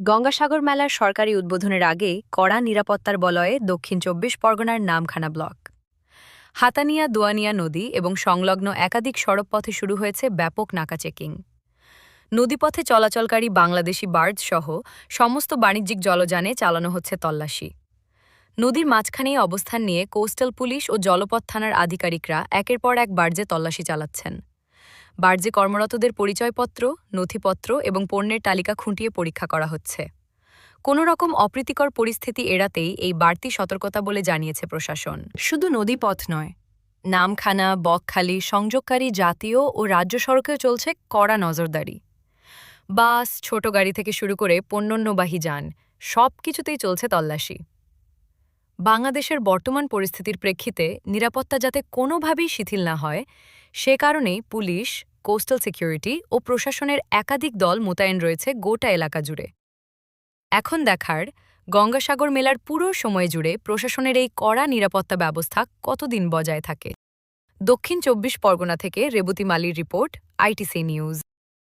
গঙ্গাসাগর মেলার সরকারি উদ্বোধনের আগে কড়া নিরাপত্তার বলয়ে দক্ষিণ চব্বিশ পরগনার নামখানা ব্লক। হাতানিয়া দোয়ানিয়া নদী এবং সংলগ্ন একাধিক সড়কপথে শুরু হয়েছে ব্যাপক নাকা চেকিং। নদীপথে চলাচলকারী বাংলাদেশি বার্ড সহ সমস্ত বাণিজ্যিক জলযানে চালানো হচ্ছে তল্লাশি। নদীর মাঝখানেই অবস্থান নিয়ে কোস্টাল পুলিশ ও জলপথ থানার আধিকারিকরা একের পর এক বার্জে তল্লাশি চালাচ্ছেন। বার্জে কর্মরতদের পরিচয়পত্র, নথিপত্র এবং পণ্যের তালিকা খুঁটিয়ে পরীক্ষা করা হচ্ছে। কোনো রকম অপ্রীতিকর পরিস্থিতি এড়াতেই এই বাড়তি সতর্কতা বলে জানিয়েছে প্রশাসন। শুধু নদীপথ নয়, নামখানা, বকখালি, সংযোগকারী জাতীয় ও রাজ্য সড়কেও চলছে কড়া নজরদারি। বাস, ছোট গাড়ি থেকে শুরু করে পণ্যন্যবাহী যান সব কিছুতেই চলছে তল্লাশি। বাংলাদেশের বর্তমান পরিস্থিতির প্রেক্ষিতে নিরাপত্তা যাতে কোনোভাবেই শিথিল না হয়, সে কারণেই পুলিশ, কোস্টাল সিকিউরিটি ও প্রশাসনের একাধিক দল মোতায়েন রয়েছে গোটা এলাকা জুড়ে। এখন দেখার গঙ্গাসাগর মেলার পুরো সময় জুড়ে প্রশাসনের এই কড়া নিরাপত্তা ব্যবস্থা কতদিন বজায় থাকে? দক্ষিণ চব্বিশ পরগনা থেকে রেবতী মালির রিপোর্ট, আইটিসি নিউজ।